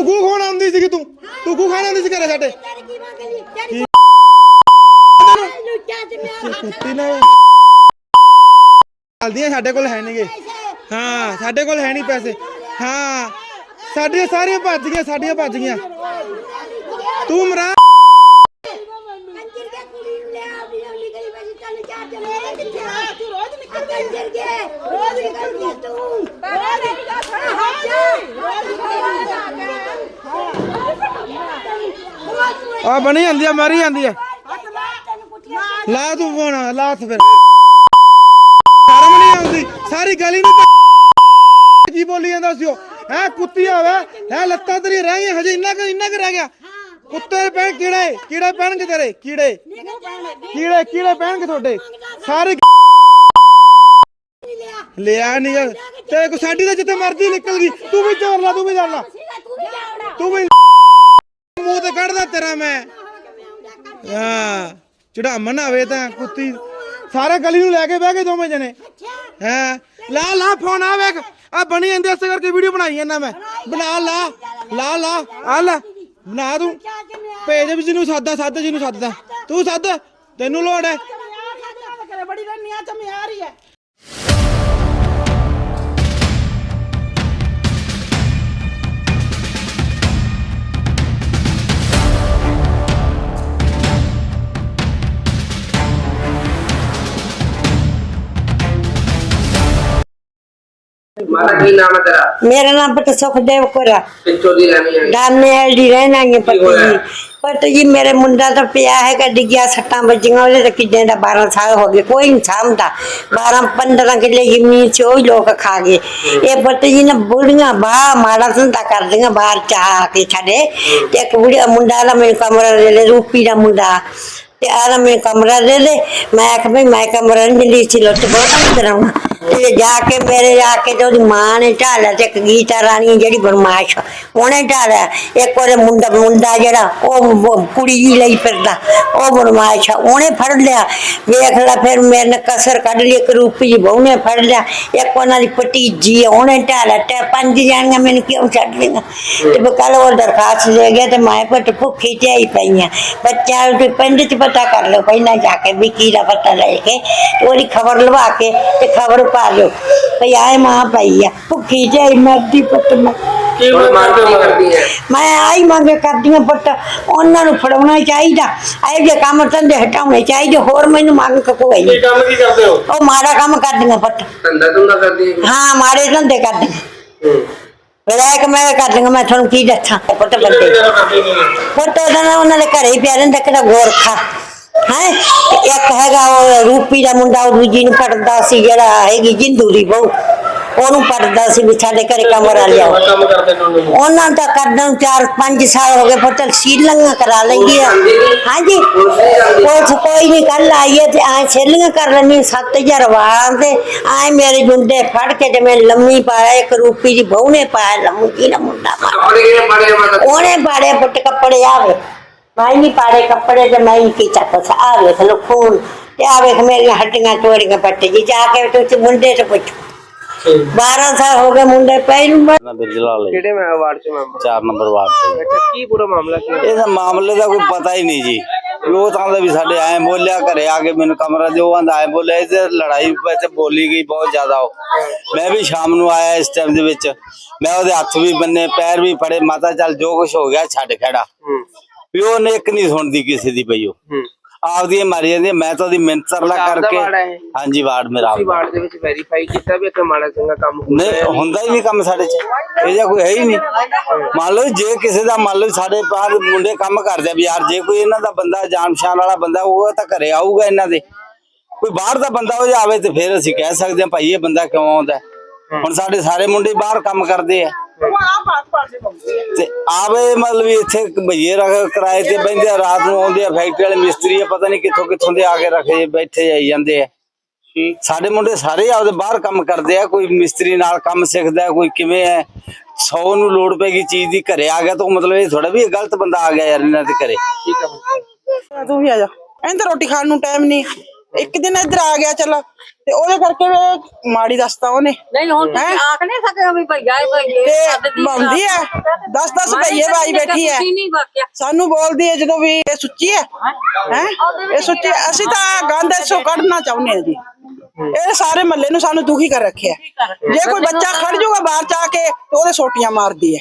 ਤੂੰ ਖੂ ਖਾਣ ਆਉਂਦੀ ਸੀ ਤੂੰ? ਤੂੰ ਖੂ ਖਾਣ ਆਉਂਦੀ ਸੀ ਘਰੇ ਸਾਡੇ? ਤੇਰੀ ਕੀ ਮੰਗ ਲਈ ਤੇਰੀ ਲੁੱਟਾ ਤੇ ਮੈਂ ਕੁੱਤੀ ਨਾ ਚੱਲਦੀਆਂ ਸਾਡੇ ਕੋਲ ਹੈ ਨਹੀਂਗੇ ਹਾਂ ਸਾਡੇ ਕੋਲ ਹੈ ਨਹੀਂ ਪੈਸੇ। ਹਾਂ ਸਾਡੀਆਂ ਸਾਰੀਆਂ ਭੱਜ ਗਈਆਂ ਸਾਡੀਆਂ ਭੱਜ ਗਈਆਂ। ਤੂੰ ਮਰਾ ਕੰਜਰ ਕੇ ਕੁੜੀ ਨੂੰ ਲੈ ਆ ਵੀ ਉਹਨੀ ਗਲੀ ਵਿੱਚ ਚੱਲ ਚਾਰ ਜਣੇ ਕਿੱਥੇ ਆ ਤੂੰ ਰੋਜ਼ ਨਿਕਲ ਕੰਜਰ ਕੇ ਰੋਜ਼ ਨਿਕਲ ਗਿਆ ਤੂੰ ਰੋਜ਼ ਆ ਬਣੀ ਜਾਂਦੀ ਆ, ਮਾਰੀ ਜਾਂਦੀ ਆ। ਲਾ ਤੂੰ ਫੋਨ, ਲਾ ਹੱਥ ਫਿਰ। ਸ਼ਰਮ ਨਹੀਂ ਆਉਂਦੀ, ਸਾਰੀ ਗਲੀ ਨੂੰ ਕੀ ਬੋਲੀ ਜਾਂਦਾ ਸੀ ਉਹ। ਹੈ, ਕੁੱਤੀ ਆਵੇ, ਹੈ, ਲੱਤਾਂ ਤੇਰੀ ਰਹਿ ਗਈਆਂ, ਹਜੇ ਇੰਨਾ ਕੁ ਇੰਨਾ ਕੁ ਰਹਿ ਗਿਆ। ਕੁੱਤੇ ਪੈਣ ਕੀੜੇ ਕੀੜੇ ਪੈਣਗੇ ਤੇਰੇ, ਕੀੜੇ। ਕੀੜੇ ਕੀੜੇ ਪੈਣਗੇ ਤੁਹਾਡੇ। ਸਾਰੇ ਲਿਆ ਨਹੀਂ ਤੇਰੇ ਕੋ ਸਾਡੀ ਤਾਂ ਜਿੱਥੇ ਮਰਜ਼ੀ ਨਿਕਲ ਗਈ। ਤੂੰ ਵੀ ਜ਼ੋਰ ਲਾ, ਤੂੰ ਵੀ ਜ਼ੋਰ ਲਾ। ਤੂੰ ਵੀ ਤੇ ਮੈਂ? ਹਾਂ ਚੜਾਮਣ ਆਵੇ ਤਾਂ ਕੁੱਤੀ ਸਾਰੇ ਗਲੀ ਨੂੰ ਲੈ ਕੇ ਬਹਿ ਗਏ ਦੋਵੇਂ ਜਣੇ। ਹੈ, ਲਾ ਲਾ, ਫੋਨ ਆ ਵੇਖ। ਆ ਬਣੀ ਜਾਂਦੇ ਇਸ ਕਰਕੇ ਵੀਡੀਓ ਬਣਾਈ ਜਾਂਦਾ ਮੈਂ। ਬਣਾ, ਲਾ ਲਾ ਲਾ, ਆ ਲੈ, ਬਣਾ ਤੂੰ। ਭੇਜ ਵੀ ਜਿਹਨੂੰ ਸਾਦਾ ਸੱਦ ਜਿਹਨੂੰ ਸੱਦਦਾ ਤੂੰ ਸੱਦ, ਤੈਨੂੰ ਲੋੜ ਹੈ। ਬੜੀ ਰੰਨੀਆਂ ਚ ਮਿਆਰੀ ਹੈ। ਮਾਤਾ ਕੀ ਨਾਮ ਹੈ ਤੇਰਾ? ਮੇਰਾ ਨਾਮ ਪਟ ਸੁਖਦੇਵ ਕੋਰਾ ਪਿੱਛੋਂ ਦੀ ਰਹਿਣੀ ਹੈ ਡਾਨੇ ਐਲਡੀ ਰਹਿਣਾ ਹੈ ਪਤੀ ਜੀ। ਪਤ ਜੀ ਮੇਰੇ ਮੁੰਡਾ ਤਾਂ ਪਿਆ ਹੈਗਾ ਡਿੱਗਿਆ ਸੱਟਾਂ ਵੱਜੀਆਂ ਉਹਦੇ ਤਾਂ ਕਿੱਦਾਂ ਦਾ 12 ਸਾਲ ਹੋ ਗਏ ਕੋਈ ਨਹੀਂ ਸਾਂਭਦਾ। 12 15 ਕਿੱਲੇ ਜ਼ਮੀਨ ਸੀ ਉਹ ਹੀ ਲੋਕ ਖਾ ਗਏ। ਇਹ ਪਤ ਜੀ ਨੇ ਬੁੜੀਆਂ ਬਾ ਮਾੜਾ ਧੰਦਾ ਕਰਦੀਆਂ ਬਾਹਰ ਚਾਹ ਕੇ ਛੱਡੇ। ਤੇ ਇੱਕ ਬੁੜੀਆ ਮੁੰਡਾ ਦਾ ਮੈਨੂੰ ਕਮਰਾ ਦੇ ਲੈ ਰੂਪੀ ਦਾ ਮੁੰਡਾ। ਤੇ ਆਲਾ ਮੈਂ ਕਮਰਾ ਦੇ ਦੇ। ਮੈਂ ਆਖ ਮੈਂ ਕਮਰਾ ਨਹੀਂ ਦਿੰਦੀ ਸੀ ਲੁੱਟ ਬਹੁਤ ਕਰਾਉਣਾ। ਤੇ ਜਾ ਕੇ ਮੇਰੇ ਜਾ ਕੇ ਤੇ ਉਹਦੀ ਮਾਂ ਨੇ ਢਾਲਿਆ ਤੇ ਇੱਕ ਗੀਤਾ ਰਾਣੀ ਜਿਹੜੀ ਬਰਮਾਸ਼ ਉਹਨੇ ਢਾਲਿਆ ਇੱਕ ਉਹਦੇ ਮੁੰਡਾ ਮੁੰਡਾ ਜਿਹੜਾ ਉਹ ਉਹ ਕੁੜੀ ਜੀ ਲਈ ਫਿਰਦਾ ਉਹ ਬਰਮਾਸ਼ ਉਹਨੇ ਫੜ ਲਿਆ ਵੇਖ ਲੈ ਫਿਰ ਮੇਰੇ ਨੇ ਕਸਰ ਕੱਢ ਲਈ ਇੱਕ ਰੂਪੀ ਜੀ ਬਹੂ ਨੇ ਫੜ ਲਿਆ ਇੱਕ ਉਹਨਾਂ ਦੀ ਭਤੀਜੀ ਆ, ਉਹਨੇ ਢਾਲਿਆ ਤੇ ਪੰਜ ਜਾਣੀਆਂ ਮੈਨੂੰ ਕਿਉਂ ਛੱਡ ਲਈਆਂ ਤੇ ਬਕਲ ਉਹ ਦਰਖਾਸਤ ਦੇ ਗਿਆ ਤੇ ਮੈਂ ਪੁੱਤ ਭੁੱਖੀ ਤੇ ਆਈ ਪਈਆਂ ਬੱਚਾ ਤੇ ਪਿੰਡ ਚ ਪਤਾ ਕਰ ਲਓ ਪਹਿਲਾਂ ਜਾ ਕੇ ਵੀ ਕੀ ਦਾ ਪਤਾ ਲੈ ਕੇ ਤੇ ਉਹਦੀ ਖਬਰ ਲਵਾ ਕੇ ਤੇ ਖਬਰ ਪਾ ਲਿਓ ਭਈ ਆਏ ਮਾਂ ਪਈ ਆ ਭੁੱਖੀ ਆਈ ਮਰਦੀ ਪੁੱਤ ਮੈਂ। ਕੀ ਮੰਗ ਕਰਦੀ ਹੈ? ਮੈਂ ਆਈ ਮੰਗ ਕਰਦੀਆਂ ਪੁੱਤ ਉਹਨਾਂ ਨੂੰ ਫੜਾਉਣਾ ਚਾਹੀਦਾ। ਇਹ ਜੇ ਕੰਮ ਧੰਦੇ ਹਟਾਉਣੇ ਚਾਹੀਦੇ ਹੋਰ ਮੈਨੂੰ ਮੰਗ ਕੋਈ ਨਹੀਂ। ਕੰਮ ਕੀ ਕਰਦੇ ਹੋ? ਉਹ ਮਾੜਾ ਕੰਮ ਕਰਦੀਆਂ ਪੁੱਤ। ਧੰਦਾ ਧੰਦਾ ਕਰਦੀ ਹੈ ਹਾਂ ਮਾੜੇ ਧੰਦੇ ਕਰਦੀਆਂ। ਹੂੰ। ਵਿਲਾਇਕ ਮੈਂ ਕਰਦੀਆਂ ਮੈਂ ਤੁਹਾਨੂੰ ਕੀ ਦੱਸਾਂ? ਪੁੱਤ ਬੰਦੇ। ਪੁੱਤ ਉਹਦਾ ਨਾ ਉਹਨਾਂ ਦੇ ਘਰੇ ਹੀ ਪਿਆ ਰਹਿੰਦਾ ਕਿਹੜਾ ਗੋਰਖਾ। ਹੈ? ਇੱਕ ਹੈਗਾ ਉਹ ਰੂਪੀ ਦਾ ਮੁੰਡਾ ਉਹ ਦੂਜੀ ਨੂੰ ਪੜਦਾ ਸੀ ਜਿਹੜਾ ਹੈਗੀ ਜਿੰਦੂ ਦੀ ਬਹੂ। ਉਹਨੂੰ ਪੜਦਾ ਸੀ ਵੀ ਸਾਡੇ ਘਰੇ ਕਮਰਾ ਲਿਆਓ। ਕੰਮ ਕਰਦੇ ਨੂੰ ਉਹਨਾਂ? ਦਾ ਕਰਦਾਂ ਨੂੰ ਚਾਰ ਪੰਜ ਸਾਲ ਹੋ ਗਏ ਪੁੱਤ ਸੀਲੀਆਂ ਕਰਾ ਲੈਂਦੀ ਆ। ਹਾਂਜੀ। ਉਹ ਕੋਈ ਨਹੀਂ ਕੱਲ ਆਈ ਹੈ ਤੇ ਆ ਛੇਲੀਆਂ ਕਰ ਲੈਣੀ 7000 ਵਾਲਾਂ ਤੇ ਆਏ ਮੇਰੇ ਜੁੰਡੇ ਫੜ ਕੇ ਮੈਂ ਲੰਮੀ ਪਾਇਆ ਇੱਕ ਰੂਪੀ ਦੀ ਬਹੂ ਨੇ ਪਾਇਆ ਲੰਮੀ ਨਾ ਮੁੰਡਾ ਮਾਰ ਕੱਪੜੇ ਕਿਵੇਂ ਪਾੜੇ ਮਾਤਾ ਉਹਨੇ ਪਾੜੇ ਪੁੱਟ ਕੱਪੜੇ ਆਵੇ ਮੈਂ ਨਹੀਂ ਪਾੜੇ ਕੱਪੜੇ ਤੇ ਮੈਂ ਹੀ ਕੀਤਾ ਕੁਛ ਆ ਵੇਖ ਲੋ ਖੂਨ ਤੇ ਆ ਵੇਖ ਮੇਰੀਆਂ ਹੱਡੀਆਂ ਤੋੜੀਆਂ ਪੱਟ ਜੀ ਜਾ ਕੇ ਤੂੰ ਮੁੰਡੇ ਤੇ ਪੁੱਛ 12 ਸਾਲ ਹੋ ਗਏ ਮੁੰਡੇ ਪੈ ਨੂੰ ਮੈਂ ਨਾ ਬਿਰਜਲਾ ਲਈ ਕਿਹੜੇ ਮੈਂ ਵਾਰਡ ਚ ਮੈਂਬਰ 4 ਨੰਬਰ ਵਾਰਡ ਤੇ ਅੱਛਾ ਕੀ ਪੂਰਾ ਮਾਮਲਾ ਕੀ ਹੈ? ਇਹਦਾ ਮਾਮਲੇ ਦਾ ਕੋਈ ਪਤਾ ਹੀ ਨਹੀਂ ਜੀ ਵੀ ਉਹ ਤਾਂ ਵੀ ਸਾਡੇ ਐ ਬੋਲਿਆ ਘਰੇ ਆ ਕੇ ਮੈਨੂੰ ਕਮਰਾ ਦਿਓ ਆਂਦਾ ਐ ਬੋਲਿਆ ਇਹ ਤੇ ਲੜਾਈ ਵਿੱਚ ਬੋਲੀ ਗਈ ਬਹੁਤ ਜ਼ਿਆਦਾ ਉਹ ਮੈਂ ਵੀ ਸ਼ਾਮ ਨੂੰ ਆਇਆ ਇਸ ਟਾਈਮ ਦੇ ਵਿੱਚ. ਮੈਂ ਉਹਦੇ ਹੱਥ ਵੀ ਬੰਨੇ ਪੈਰ ਵੀ ਫੜੇ ਮਾਤਾ ਚੱਲ ਜੋ ਕੁਝ ਹੋ ਗਿਆ ਛੱਡ ਖੜਾ ਹੂੰ ਵੀ ਉਹਨੇ ਇੱਕ ਨਹੀਂ ਸੁਣਦੀ ਕਿਸੇ ਦੀ ਪਈ ਉਹ। ਆਪਦੀ ਮਾਰੀ ਜਾਂਦੀ ਮੈਂ ਤਾਂ ਉਹਦੀ ਮਿੰਤ ਤਰਲਾ ਕਰਕੇ? ਹਾਂਜੀ ਵਾਰਡ ਮੇਰਾ ਤੁਸੀਂ। ਵਾਰਡ ਦੇ ਵਿੱਚ ਵੈਰੀਫਾਈ ਕੀਤਾ ਵੀ ਇੱਥੇ ਮਾੜਾ ਚੰਗਾ ਕੰਮ ਨਹੀਂ ਹੁੰਦਾ ਹੀ ਨਹੀਂ ਕੰਮ ਸਾਡੇ ਚ। ਇਹ ਜਿਹਾ ਕੋਈ ਹੈ ਹੀ ਨਹੀਂ। ਮੰਨ ਲਓ ਜੇ ਕਿਸੇ ਦਾ ਮੰਨ ਲਓ ਸਾਡੇ ਬਾਹਰ ਮੁੰਡੇ ਕੰਮ ਕਰਦੇ ਆ ਵੀ ਯਾਰ ਜੇ ਕੋਈ ਇਹਨਾਂ ਦਾ ਬੰਦਾ ਜਾਣ ਪਛਾਣ ਵਾਲਾ ਬੰਦਾ ਉਹ ਤਾਂ ਘਰੇ ਆਊਗਾ ਇਹਨਾਂ ਦੇ। ਕੋਈ ਬਾਹਰ ਦਾ ਬੰਦਾ ਹੋ ਜਾਵੇ ਤੇ ਫਿਰ ਅਸੀਂ ਕਹਿ ਸਕਦੇ ਹਾਂ ਭਾਈ ਇਹ ਬੰਦਾ ਕਿਉਂ ਆਉਂਦਾ? ਹੁਣ ਸਾਡੇ ਸਾਰੇ ਮੁੰਡੇ ਬਾਹਰ ਕੰਮ ਕਰਦੇ ਆ। ਉਹ ਆ ਪਾਸ ਪਾਸ ਦੇ ਬੰਦੇ ਤੇ ਆਵੇ ਮਤਲਬ ਵੀ ਇੱਥੇ ਭਈਏ ਰੱਖ ਕਿਰਾਏ ਤੇ ਬੈਠਦੇ ਆ ਰਾਤ ਨੂੰ ਆਉਂਦੇ ਆ ਫੈਕਟਰੀ ਵਾਲੇ ਮਿਸਤਰੀ ਆ ਪਤਾ ਨਹੀਂ ਕਿੱਥੋਂ ਕਿੱਥੋਂ ਦੇ ਆ ਕੇ ਰੱਖੇ ਬੈਠੇ ਜਾਈ ਜਾਂਦੇ ਆ। ਠੀਕ। ਸਾਡੇ ਮੁੰਡੇ ਸਾਰੇ ਆਪਦੇ ਬਾਹਰ ਕੰਮ ਕਰਦੇ ਆ ਕੋਈ ਮਿਸਤਰੀ ਨਾਲ ਕੰਮ ਸਿੱਖਦਾ ਕੋਈ ਕਿਵੇਂ ਹੈ 100 ਨੂੰ ਲੋੜ ਪੈਗੀ ਚੀਜ਼ ਦੀ ਘਰੇ ਆ ਗਿਆ ਤਾਂ ਮਤਲਬ ਇਹ ਥੋੜਾ ਵੀ ਗਲਤ ਬੰਦਾ ਆ ਗਿਆ ਯਾਰ ਇਹਨਾਂ ਦੇ ਘਰੇ। ਠੀਕ ਹੈ ਤੂੰ ਵੀ ਆ ਜਾ। ਇਹਨਾਂ ਰੋਟੀ ਖਾਣ ਨੂੰ ਟਾਈਮ ਨਹੀਂ ਇੱਕ ਦਿਨ ਇੱਧਰ ਆ ਗਿਆ ਚਲ ਤੇ ਉਹਦੇ ਕਰਕੇ ਵੀ ਮਾੜੀ ਦੱਸਤਾ ਉਹਨੇ। ਨਹੀਂ ਹੁਣ ਤੁਸੀਂ ਆਖ ਨਹੀਂ ਸਕਦੇ ਵੀ ਭਈਆ ਇਹ ਭਈਏ ਤੇ ਬੰਦੀ ਹੈ 10 10 ਭਈਏ ਭਾਈ ਬੈਠੀ ਹੈ ਸਾਨੂੰ ਬੋਲਦੀ ਹੈ ਜਦੋਂ ਵੀ ਇਹ ਸੁੱਚੀ ਹੈ? ਹੈ? ਇਹ ਸੁੱਚੀ ਹੈ। ਅਸੀਂ ਤਾਂ ਗੰਦ ਇਸੋ ਕੱਢਣਾ ਚਾਹੁੰਦੇ ਹਾਂ ਜੀ। ਇਹ ਸਾਰੇ ਮੱਲੇ ਨੂੰ ਸਾਨੂੰ ਦੁਖੀ ਕਰ ਰੱਖਿਆ। ਜੇ ਕੋਈ ਬੱਚਾ ਖੜ ਜਾਊਗਾ ਬਾਹਰ ਜਾ ਕੇ ਤੇ ਉਹਦੇ ਸੋਟੀਆਂ ਮਾਰਦੀ ਹੈ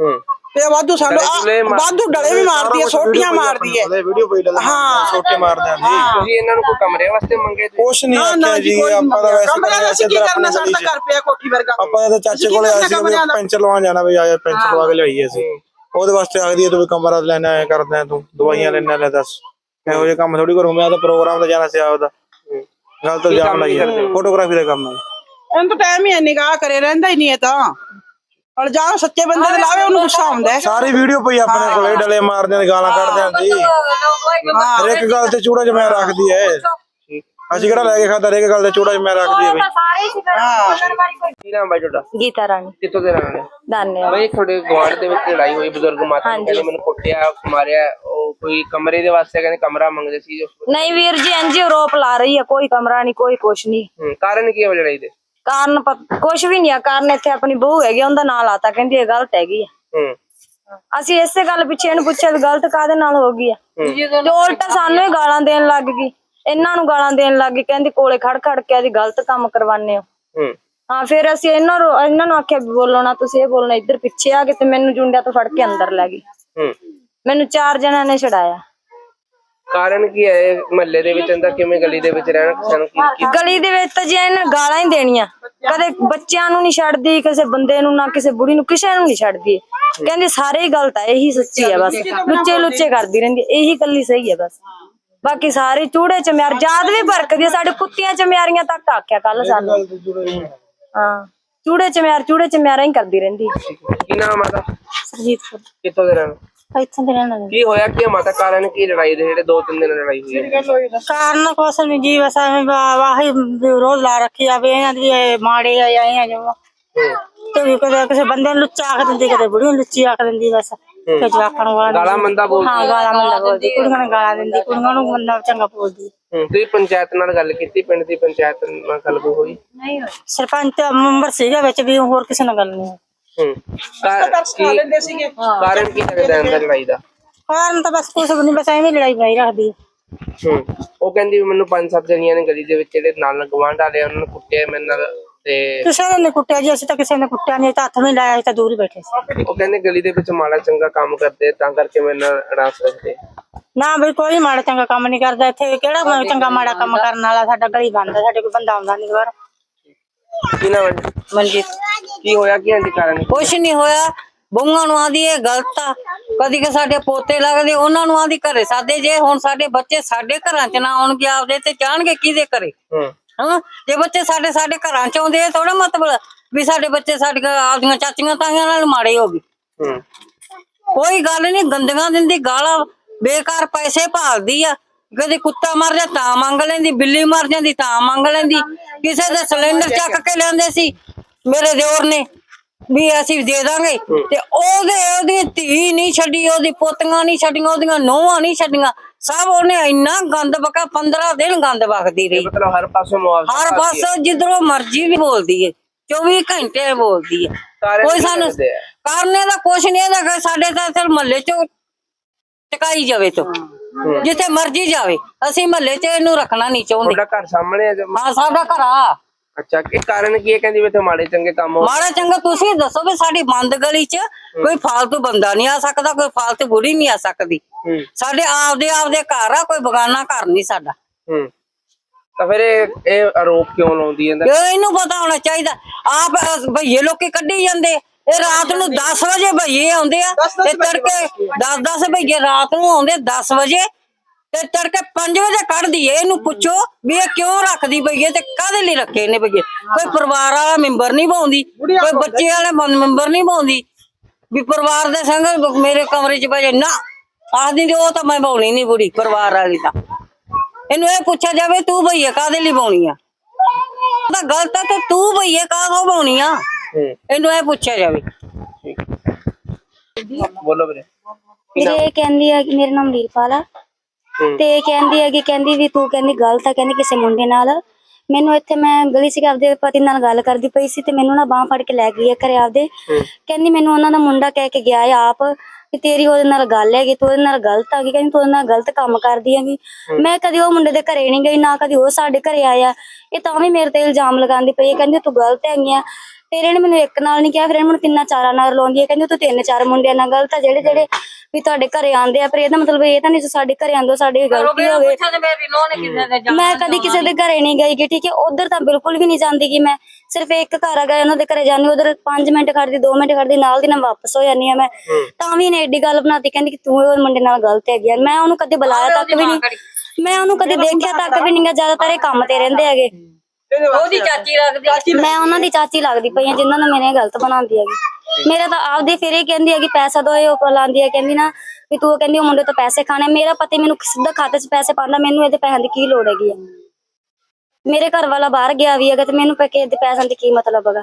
ਹੂੰ। ਤੇ ਵਾਧੂ ਸਾਨੂੰ ਆਹ ਵਾਧੂ ਡਲੇ ਵੀ ਮਾਰਦੀ ਹੈ ਸੋਟੀਆਂ ਮਾਰਦੀ ਹੈ ਵੀਡੀਓ ਪਈ ਡਲ ਹਾਂ। ਛੋਟੇ ਮਾਰਦੇ ਆਂ ਜੀ। ਤੁਸੀਂ ਇਹਨਾਂ ਨੂੰ ਕੋਈ ਕਮਰੇ ਵਾਸਤੇ ਮੰਗੇ ਤੇ ਕੁਛ ਨਹੀਂ ਆਖਿਆ ਜੀ ਆਪਾਂ ਤਾਂ ਵੈਸੇ ਕਮਰਾ ਤਾਂ ਅਸੀਂ ਕੀ ਕਰਨਾ? ਸਾਡਾ ਘਰ ਪਿਆ ਕੋਠੀ ਵਰਗਾ। ਆਪਾਂ ਤਾਂ ਚਾਚੇ ਕੋਲੇ ਆਏ ਸੀ ਪੈਂਚਰ ਲਵਾਉਣ ਜਾਣਾ ਵੀ ਆਇਆ ਪੈਂਚਰ ਲਵਾ ਕੇ ਲਿਆਈਏ ਅਸੀਂ। ਉਹਦੇ ਵਾਸਤੇ ਆਖਦੀ ਤੂੰ ਵੀ ਕਮਰਾ ਲੈਣਾ ਐ ਕਰਦਾ ਤੂੰ ਦਵਾਈਆਂ ਲੈਣਾ ਲੈ ਦੱਸ। ਇਹੋ ਜਿਹੇ ਕੰਮ ਥੋੜੀ ਕਰੂੰ ਮੈਂ ਤਾਂ ਪ੍ਰੋਗਰਾਮ ਤੇ ਜਾਣਾ ਸੀ ਆਪਦਾ। ਗੱਲ ਤਾਂ ਜਾਣ ਲਈ ਫੋਟੋਗ੍ਰਾਫੀ ਦਾ ਕੰਮ ਹੈ। ਇਹਨੂੰ ਤਾਂ ਟਾਈਮ ਹੀ ਹੈ ਨਿਗਾਹ ਕਰੇ ਰਹਿੰਦਾ ਹੀ ਨਹੀਂ ਇਹ ਤਾਂ। ਜਾਂ ਸੱਚੇ ਬੰਦੇ ਤੇ ਲਾਵੇ ਉਹਨੂੰ ਗੁੱਸਾ ਆਉਂਦਾ ਹੈ। ਸਾਰੀ ਵੀਡੀਓ ਪਈ ਆਪਣੇ ਕੋਲੇ ਡਲੇ ਮਾਰਦੇ ਨੇ ਗਾਲਾਂ ਕੱਢਦੇ ਆਂ ਜੀ ਹਰ ਇੱਕ ਗੱਲ ਤੇ ਚੂੜਾ ਜਿਹਾ ਰੱਖਦੀ ਐ। ਅਸੀਂ ਕਿਹੜਾ ਲੈ ਕੇ ਖਾਦਾ ਹਰ ਇੱਕ ਗੱਲ ਤੇ ਚੂੜਾ ਜਿਹਾ ਰੱਖਦੀ ਐ ਬਈ। ਕੀ ਨਾਮ ਬਾਈ ਤੁਹਾਡਾ? ਗੀਤਾ ਰਾਣੀ। ਕਿੱਥੋਂ ਦੇ ਰਹਿਣ ਵਾਲੇ? ਧੰਨਵਾਦ ਬਈ ਤੁਹਾਡੇ ਗੁਆਂਢ ਦੇ ਵਿੱਚ ਲੜਾਈ ਹੋਈ ਬਜ਼ੁਰਗ ਮਾਤਾ ਨੇ ਕਹਿੰਦੇ ਮੈਨੂੰ ਕੁੱਟਿਆ ਮਾਰਿਆ ਉਹ ਕੋਈ ਕਮਰੇ ਦੇ ਵਾਸਤੇ ਕਹਿੰਦੇ ਕਮਰਾ ਮੰਗਦੇ ਸੀ ਜੋ ਨਹੀਂ ਵੀਰ ਜੀ ਇੰਜ ਰੋਪ ਲਾ ਰਹੀ ਹੈ ਕੋਈ ਕਮਰਾ ਨਹੀਂ ਕੋਈ ਕੁਛ ਨਹੀਂ। ਕਾਰਨ ਕੀ ਹੈ ਉਹ ਲੜਾਈ ਦੇ? ਕਾਰਨ ਕੁਛ ਵੀ ਨਹੀਂ ਆ ਕਾਰਨ ਇੱਥੇ ਆਪਣੀ ਬਹੂ ਹੈਗੀ ਆ, ਉਹਦਾ ਨਾਂ ਲਾਤਾ ਕਹਿੰਦੀ ਇਹ ਗਲਤ ਹੈਗੀ ਆ। ਹੂੰ। ਅਸੀਂ ਇਸੇ ਗੱਲ ਪਿੱਛੇ ਇਹਨੂੰ ਪੁੱਛਿਆ ਵੀ ਗਲਤ ਕਾਦੇ ਨਾਲ ਹੋ ਗਈ ਆ? ਤੇ ਉਲਟਾ ਸਾਨੂੰ ਹੀ ਗਾਲਾਂ ਦੇਣ ਲੱਗ ਗਈ। ਇਹਨਾਂ ਨੂੰ ਗਾਲਾਂ ਦੇਣ ਲੱਗ ਗਈ ਕਹਿੰਦੀ ਕੋਲੇ ਖੜ ਖੜ ਕੇ ਇਹਦੀ ਗਲਤ ਕੰਮ ਕਰਵਾਉਂਦੇ ਹੋ। ਹੂੰ। ਹਾਂ ਫਿਰ ਅਸੀਂ ਇਹਨਾਂ ਨੂੰ ਇਹਨਾਂ ਨੂੰ ਆਖਿਆ ਵੀ ਬੋਲੋ ਨਾ ਤੁਸੀਂ ਇਹ ਬੋਲਣਾ ਇੱਧਰ ਪਿੱਛੇ ਆ ਕੇ ਤੇ ਮੈਨੂੰ ਜੁੰਡਿਆਂ ਤੋਂ ਫੜ ਕੇ ਅੰਦਰ ਲੈ ਗਈ। ਹੂੰ। ਮੈਨੂੰ ਚਾਰ ਜਣਾਂ ਨੇ ਛਡਾਇਆ। ਕਾਰਨ ਕੀ ਹੈ ਮਹੱਲੇ ਦੇ ਵਿੱਚ ਅੰਦਰ? ਕਿਵੇਂ ਗਲੀ ਦੇ ਵਿੱਚ ਰਹਿਣਾ ਕਿਸੇ ਨੂੰ ਕੀ ਕੀ ਗਲੀ ਦੇ ਵਿੱਚ ਤਾਂ ਜੇ ਇਹਨੇ ਗਾਲਾਂ ਹੀ ਦੇਣੀਆਂ। ਕਦੇ ਬੱਚਿਆਂ ਨੂੰ ਨਹੀਂ ਛੱਡਦੀ ਕਿਸੇ ਬੰਦੇ ਨੂੰ ਨਾ ਕਿਸੇ ਬੁੜੀ ਨੂੰ ਕਿਸੇ ਨੂੰ ਨਹੀਂ ਛੱਡਦੀ। ਕਹਿੰਦੀ ਸਾਰੇ ਹੀ ਗਲਤ ਆ ਇਹੀ ਸੱਚੀ ਆ ਬਸ। ਲੁੱਚੇ ਲੁੱਚੇ ਕਰਦੀ ਰਹਿੰਦੀ ਆ, ਇਹੀ ਕੱਲੀ ਸਹੀ ਆ ਬਸ। ਬਾਕੀ ਸਾਰੇ ਚੂੜੇ ਚ ਮਿਆਰ ਜਾਦ ਵੀ ਵਰਕਦੀ ਆ ਸਾਡੇ ਕੁੱਤੀਆਂ ਚ ਮਿਆਰੀਆਂ ਤੱਕ ਆਖਿਆ ਕੱਲ ਸਾਨੂੰ। ਹਾਂ ਚੂੜੇ ਚ ਮਿਆਰ ਚੂੜੇ ਚ ਮਿਆਰਾਂ ਹੀ ਕਰਦੀ ਰਹਿੰਦੀ। ਆ। ਕੀ ਨਾਮ ਮਾਤਾ ਸਰਜੀਤ ਕੌਰ। ਕਿੱਥੋਂ ਦੇ ਰਹਿਣ ਇੱਥੋਂ ਦੇ ਰਹਿਣ ਵਾਲੇ ਕੀ ਹੋਇਆ? ਕੀ ਹੈ ਮਾਤਾ ਕਾਰਨ ਕੀ ਲੜਾਈ ਦੇ? ਜਿਹੜੇ ਦੋ ਤਿੰਨ ਦਿਨ ਲੜਾਈ ਹੋਈ ਹੈ ਕਾਰਨ ਕੁਛ ਨੀ ਜੀ ਬਸ ਐਵੇਂ ਵਾ- ਵਾਹੀ ਰੋਜ਼ ਲਾ ਰੱਖੀ ਆ ਵੀ ਇਹਨਾਂ ਦੀ ਇਹ ਮਾੜੇ ਆ ਜਾਂ ਇਹ ਜੋ। ਤੇ ਵੀ ਕਦੇ ਕਿਸੇ ਬੰਦੇ ਨੂੰ ਲੁੱਚਾ ਆਖ ਦਿੰਦੀ ਕਦੇ ਬੁੜੀ ਨੂੰ ਲੁੱਚੀ ਆਖ ਦਿੰਦੀ ਬਸ। ਤੇ ਜਵਾਕਾਂ ਨੂੰ ਗਾਲਾਂ ਗਾਲਾਂ ਮੰਦਾ ਬੋਲ ਹਾਂ ਗਾਲਾਂ ਮੰਦਾ ਬੋਲਦੀ। ਕੁੜੀਆਂ ਨੂੰ ਗਾਲਾਂ ਦਿੰਦੀ ਕੁੜੀਆਂ ਨੂੰ ਮੰਦਾ ਚੰਗਾ ਬੋਲਦੀ। ਹੂੰ ਤੁਸੀਂ ਪੰਚਾਇਤ ਨਾਲ ਗੱਲ ਕੀਤੀ ਪਿੰਡ ਦੀ ਪੰਚਾਇਤ ਨਾਲ ਗੱਲ ਕੋਈ ਹੋਈ? ਸਰਪੰਚ ਮੈਂਬਰ ਸੀਗਾ ਵਿੱਚ ਵੀ ਹੋਰ ਕਿਸੇ ਨਾਲ ਗੱਲ ਨਹੀਂ ਹੋਈ। ਲੈਂਦੇ ਸੀਗੇ। ਕਾਰਨ ਕੀ ਲੱਗਦਾ ਅੰਦਰ ਲੜਾਈ ਦਾ? ਕਾਰਨ ਤਾਂ ਬਸ ਵੀ ਨਹੀਂ ਬਸ ਐਵੇਂ ਲੜਾਈ ਪਾਈ ਰੱਖਦੀ। ਹੂੰ। ਉਹ ਕਹਿੰਦੀ ਵੀ ਮੈਨੂੰ ਪੰਜ ਸੱਤ ਜਣੀਆਂ ਨੇ ਗਲੀ ਦੇ ਵਿੱਚ ਜਿਹੜੇ ਨਾਲ ਗਵਾਂਢ ਵਾਲੇ ਆ, ਉਹਨਾਂ ਨੇ ਕੁੱਟਿਆ ਮੇਰੇ ਨਾਲ ਤੇ ਕਿਸੇ ਨੇ ਨੀ ਕੁੱਟਿਆ ਜੀ ਅਸੀਂ ਤਾਂ ਕਿਸੇ ਨੇ ਕੁੱਟਿਆ ਨਹੀਂ ਤਾਂ ਹੱਥ ਵੀ ਨੀ ਲਾਇਆ ਅਸੀਂ ਤਾਂ ਦੂਰ ਹੀ ਬੈਠੇ ਸੀ। ਉਹ ਕਹਿੰਦੇ ਗਲੀ ਦੇ ਵਿੱਚ ਮਾੜਾ ਚੰਗਾ ਕੰਮ ਕਰਦੇ ਤਾਂ ਕਰਕੇ ਮੇਰੇ ਨਾਲ ਅੜਾਸ ਰੱਖਦੇ। ਨਾ ਬਈ ਕੋਈ ਮਾੜਾ ਚੰਗਾ ਕੰਮ ਨਹੀਂ ਕਰਦਾ ਇੱਥੇ। ਕਿਹੜਾ ਚੰਗਾ ਮਾੜਾ ਕੰਮ ਕਰਨ ਵਾਲਾ? ਸਾਡਾ ਗਲੀ ਬੰਦ ਆ, ਸਾਡੇ ਕੋਈ ਬੰਦਾ ਆਉਂਦਾ ਨਹੀਂ ਕੀ ਨਾਮ ਹੈ ਜੀ? ਮਨਜੀਤ ਕੀ ਹੋਇਆ? ਕੀ ਹਾਂਜੀ ਕਾਰਨ ਕੁਛ ਨਹੀਂ ਹੋਇਆ। ਬੁੰਗਾਂ ਨੂੰ ਆਂਦੀ ਇਹ ਗਲਤ ਆ। ਕਦੀ ਕਿ ਸਾਡੇ ਪੋਤੇ ਲੱਗਦੇ ਉਹਨਾਂ ਨੂੰ ਆਂਦੀ ਘਰੇ ਸਾਦੇ ਜੇ ਹੁਣ ਸਾਡੇ ਬੱਚੇ ਸਾਡੇ ਘਰਾਂ 'ਚ ਨਾ ਆਉਣਗੇ ਆਪਦੇ ਤੇ ਜਾਣਗੇ ਕਿਹਦੇ ਘਰੇ। ਹੂੰ। ਹਾਂ ਜੇ ਬੱਚੇ ਸਾਡੇ ਸਾਡੇ ਘਰਾਂ 'ਚ ਆਉਂਦੇ ਥੋੜਾ ਮਤਲਬ ਵੀ ਸਾਡੇ ਬੱਚੇ ਸਾਡੀਆਂ ਆਪਦੀਆਂ ਚਾਚੀਆਂ ਤਾਈਆਂ ਨਾਲ ਮਾੜੇ ਹੋ ਗਏ। ਹੂੰ। ਕੋਈ ਗੱਲ ਨਹੀਂ ਗੰਦੀਆਂ ਦਿੰਦੀ ਗਾਲਾਂ ਬੇਕਾਰ ਪੈਸੇ ਭਾਲਦੀ ਆ। ਕਦੇ ਕੁੱਤਾ ਮਰ ਜਾ ਤਾਂ ਮੰਗ ਲੈਂਦੀ ਬਿੱਲੀ ਮਰ ਜਾਂਦੀ ਤਾਂ ਮੰਗ ਲੈਂਦੀ। ਕਿਸੇ ਦੇ ਸਿਲੰਡਰ ਚੱਕ ਕੇ ਲਿਆਂਦੇ ਸੀ ਮੇਰੇ ਦਿਓਰ ਨੇ ਵੀ ਅਸੀਂ ਦੇ ਦਾਂਗੇ। ਤੇ ਉਹਦੇ ਉਹਦੀ ਧੀ ਨਹੀਂ ਛੱਡੀ ਉਹਦੀ ਪੋਤੀਆਂ ਨਹੀਂ ਛੱਡੀਆਂ ਉਹਦੀਆਂ ਨੋਹਾਂ ਨਹੀਂ ਛੱਡੀਆਂ। ਸਭ ਉਹਨੇ ਇੰਨਾ ਗੰਦ ਬਕਾ 15 ਦਿਨ ਗੰਦ ਬਕਦੀ ਰਹੀ। ਮਤਲਬ ਹਰ ਪਾਸੋਂ ਮੁਆਵਜ਼ਾ ਹਰ ਭਾਲਦੀ ਹੈ। ਪਾਸੋਂ ਜਿੱਧਰੋਂ ਮਰਜ਼ੀ ਵੀ ਬੋਲਦੀ ਏ 24 ਘੰਟੇ ਬੋਲਦੀ ਏ ਕਾਰਨ ਕੋਈ ਸਾਨੂੰ? ਕਰਨੇ ਦਾ ਕੁਛ ਨਹੀਂ ਕਿ ਸਾਡੇ ਤਾਂ ਸਿਰ ਮਹੱਲੇ ਚ ਟਿਕਾਈ ਜਾਵੇ ਤੋ। ਜਿੱਥੇ ਮਰਜ਼ੀ ਜਾਵੇ ਅਸੀਂ ਮਹੱਲੇ ਚ ਇਹਨੂੰ ਰੱਖਣਾ ਨਹੀਂ ਚਾਹੁੰਦੇ। ਤੁਹਾਡਾ ਘਰ ਸਾਹਮਣੇ ਹੈ ਜੋ- ਹਾਂ ਸਾਡਾ ਘਰ ਆ। ਅੱਛਾ ਕੀ ਕਾਰਨ ਕੀ ਹੈ? ਕਹਿੰਦੀ ਵੀ ਇੱਥੇ ਮਾੜੇ ਚੰਗੇ ਕੰਮ ਹੋ ਮਾੜਾ ਚੰਗਾ ਤੁਸੀਂ ਦੱਸੋ ਵੀ ਸਾਡੀ ਬੰਦ ਗਲੀ ਚ ਕੋਈ ਫਾਲਤੂ ਬੰਦਾ ਨਹੀਂ ਆ ਸਕਦਾ ਕੋਈ ਫਾਲਤੂ ਬੁੜੀ ਨਹੀਂ ਆ ਸਕਦੀ। ਹੂੰ। ਸਾਡੇ ਆਪਦੇ ਆਪਦੇ ਘਰ ਆ ਕੋਈ ਬਗਾਨਾ ਘਰ ਨਹੀਂ ਸਾਡਾ। ਹੂੰ। ਤਾਂ ਫਿਰ ਇਹ ਇਹ ਆਰੋਪ ਕਿਉਂ ਲਾਉਂਦੀ ਹੈ? ਇਹ ਇਹਨੂੰ ਪਤਾ ਹੋਣਾ ਚਾਹੀਦਾ। ਆਪ ਅਹ, ਭਈਏ ਲੋਕੀ ਕੱਢੀ ਜਾਂਦੇ। ਇਹ ਰਾਤ ਨੂੰ 10 ਵਜੇ ਭਈਏ ਆਉਂਦੇ ਆ ਤੇ ਤੜਕੇ 10 10 ਭਈਏ ਰਾਤ ਨੂੰ ਆਉਂਦੇ 10 ਵਜੇ ਤੇ ਤੜਕੇ 5 ਵਜੇ ਕੱਢਦੀ ਏ ਇਹਨੂੰ ਪੁੱਛੋ ਵੀ ਇਹ ਕਿਉਂ ਰੱਖਦੀ ਭਈਏ ਤੇ ਕਾਹਦੇ ਲਈ ਰੱਖੇ ਨੇ ਭਈਏ? ਕੋਈ ਪਰਿਵਾਰ ਵਾਲਾ ਮੈਂਬਰ ਨਹੀਂ ਪਾਉਂਦੀ ਕੋਈ ਬੱਚੇ ਵਾਲੇ ਮੈਂਬਰ ਨਹੀਂ ਪਾਉਂਦੀ ਵੀ ਪਰਿਵਾਰ ਦੇ ਸੰਗ ਮੇਰੇ ਕਮਰੇ 'ਚ ਭਜੇ ਨਾ ਆਖਦੀ ਉਹ ਤਾਂ ਮੈਂ ਪਾਉਣੀ ਨਹੀਂ ਬੁੜੀ ਪਰਿਵਾਰ ਵਾਲੀ ਤਾਂ। ਇਹਨੂੰ ਇਹ ਪੁੱਛਿਆ ਜਾਵੇ ਤੂੰ ਭਈਏ ਕਾਹਦੇ ਲਈ ਪਾਉਣੀ ਆ? ਤਾਂ ਗਲਤ ਹੈ ਤੇ ਤੂੰ ਭਈਏ ਕਾਹੋਂ ਪਾਉਣੀ ਆ? ਇਹਨੂੰ ਇਹ ਪੁੱਛਿਆ ਜਾਵੇ। ਬੋਲੋ ਵੀਰੇ। ਵੀਰੇ ਇਹ ਕਹਿੰਦੀ ਆ ਕਿ ਮੇਰਾ ਨਾਮ ਵੀਰਪਾਲ ਆ। ਤੇ ਕਹਿੰਦੀ ਹੈਗੀ ਕਹਿੰਦੀ ਵੀ ਤੂੰ ਕਹਿੰਦੀ ਗਲਤ ਆ ਕਹਿੰਦੀ ਕਿਸੇ ਮੁੰਡੇ ਨਾਲ। ਮੈਨੂੰ ਇੱਥੇ ਮੈਂ ਗਲੀ 'ਚ ਆਪਦੇ ਪਤੀ ਨਾਲ ਗੱਲ ਕਰਦੀ ਪਈ ਸੀ ਤੇ ਮੈਨੂੰ ਨਾ ਬਾਹ ਫੜ ਕੇ ਲੈ ਗਈ ਹੈ ਘਰੇ ਆਪਦੇ। ਕਹਿੰਦੀ ਮੈਨੂੰ ਉਹਨਾਂ ਦਾ ਮੁੰਡਾ ਕਹਿ ਕੇ ਗਿਆ ਹੈ ਆਪ ਕਿ ਤੇਰੀ ਉਹਦੇ ਨਾਲ ਗੱਲ ਹੈਗੀ ਤੂੰ ਉਹਦੇ ਨਾਲ ਗਲਤ ਆ ਗਈ ਕਹਿੰਦੀ ਤੂੰ ਉਹਦੇ ਨਾਲ ਗਲਤ ਕੰਮ ਕਰਦੀ ਹੈਗੀ। ਮੈਂ ਕਦੀ ਉਹ ਮੁੰਡੇ ਦੇ ਘਰੇ ਨਹੀਂ ਗਈ ਨਾ ਕਦੀ ਉਹ ਸਾਡੇ ਘਰੇ ਆਇਆ। ਇਹ ਤਾਂ ਵੀ ਮੇਰੇ ਤੇ ਇਲਜ਼ਾਮ ਲਗਾਉਂਦੀ ਪਈ ਹੈ ਕਹਿੰਦੀ ਤੂੰ ਗਲਤ ਹੈਗੀ ਆ। ਫਿਰ ਇਹਨੇ ਮੈਨੂੰ ਇੱਕ ਨਾਲ ਨਹੀਂ ਕਿਹਾ ਫਿਰ ਇਹਨੇ ਮੈਨੂੰ ਤਿੰਨਾਂ ਚਾਰਾਂ ਨਾਲ ਲਾਉਂਦੀ ਹੈ। ਕਹਿੰਦੀ ਤੂੰ ਤਿੰਨ ਚਾਰ ਮੁੰਡਿਆਂ ਨਾਲ ਗਲਤ ਆ ਜਿਹੜੇ ਜਿਹੜੇ ਵੀ ਤੁਹਾਡੇ ਘਰੇ ਆਂਦੇ ਆ। ਪਰ ਇਹਦਾ ਮਤਲਬ ਇਹ ਤਾਂ ਨਹੀਂ ਸੀ ਸਾਡੇ ਘਰੇ ਆਂਦੇ ਸਾਡੀ ਗਲਤੀ ਹੋ ਗਈ। ਨੋਹ ਮੈਂ ਕਦੀ ਕਿਸੇ ਦੇ ਘਰੇ ਨਹੀਂ ਗਈ ਗੀ ਠੀਕ ਹੈ? ਉਧਰ ਤਾਂ ਬਿਲਕੁਲ ਵੀ ਨਹੀਂ ਜਾਂਦੀ ਕਿ ਮੈਂ। ਸਿਰਫ ਇੱਕ ਘਰ ਆ ਗਏ ਉਹਨਾਂ ਦੇ ਘਰੇ ਜਾਂਦੀ ਉਧਰ 5 ਮਿੰਟ ਖੜਦੀ 2 ਮਿੰਟ ਖੜਦੀ ਨਾਲ ਦੀ ਨਾਲ ਵਾਪਸ ਹੋ ਜਾਂਦੀ ਆ ਮੈਂ। ਤਾਂ ਵੀ ਇਹਨੇ ਏਡੀ ਗੱਲ ਬਣਾਤੀ ਕਹਿੰਦੀ ਕਿ ਤੂੰ ਉਹ ਮੁੰਡੇ ਨਾਲ ਗਲਤ ਹੈਗੀ ਆ। ਮੈਂ ਉਹਨੂੰ ਕਦੇ ਬੁਲਾਇਆ ਤੱਕ ਵੀ ਨਹੀਂ। ਮੈਂ ਉਹਨੂੰ ਕਦੇ ਦੇਖਿਆ ਤੱਕ ਵੀ ਨਹੀਂਗਾ ਜ਼ਿਆਦਾਤਰ ਇਹ ਕੰਮ ਤੇ ਰਹਿੰਦੇ ਹੈਗੇ। ਉਹਦੀ ਚਾਚੀ ਰੱਖਦੀ ਮੈਂ ਉਹਨਾਂ ਦੀ ਚਾਚੀ ਲੱਗਦੀ ਪਈ ਆ ਜਿਨ੍ਹਾਂ ਨੂੰ ਮੇਰੇ ਗਲਤ ਬਣਾਉਂਦੀ ਹੈਗੀ। ਮੇਰੇ ਤਾਂ ਆਪਦੀ ਫਿਰ ਇਹ ਕਹਿੰਦੀ ਹੈਗੀ ਪੈਸਾ ਦੋ ਇਹ ਉੱਪਰ ਲਾਉਂਦੀ ਹੈ। ਕਹਿੰਦੀ ਨਾ ਵੀ ਤੂੰ ਕਹਿੰਦੀ ਉਹ ਮੁੰਡੇ ਤੋਂ ਪੈਸੇ ਖਾਣੇ ਮੇਰਾ ਪਤੀ ਮੈਨੂੰ ਸਿੱਧਾ ਖਾਤੇ 'ਚ ਪੈਸੇ ਪਾਉਂਦਾ ਮੈਨੂੰ ਇਹਦੇ ਪੈਸਿਆਂ ਦੀ ਕੀ ਲੋੜ ਹੈਗੀ ਆ? ਮੇਰੇ ਘਰ ਵਾਲਾ ਬਾਹਰ ਗਿਆ ਵੀ ਹੈਗਾ ਤੇ ਮੈਨੂੰ ਪੈ ਕੇ ਇਹਦੇ ਪੈਸਿਆਂ ਦੀ ਕੀ ਮਤਲਬ ਹੈਗਾ?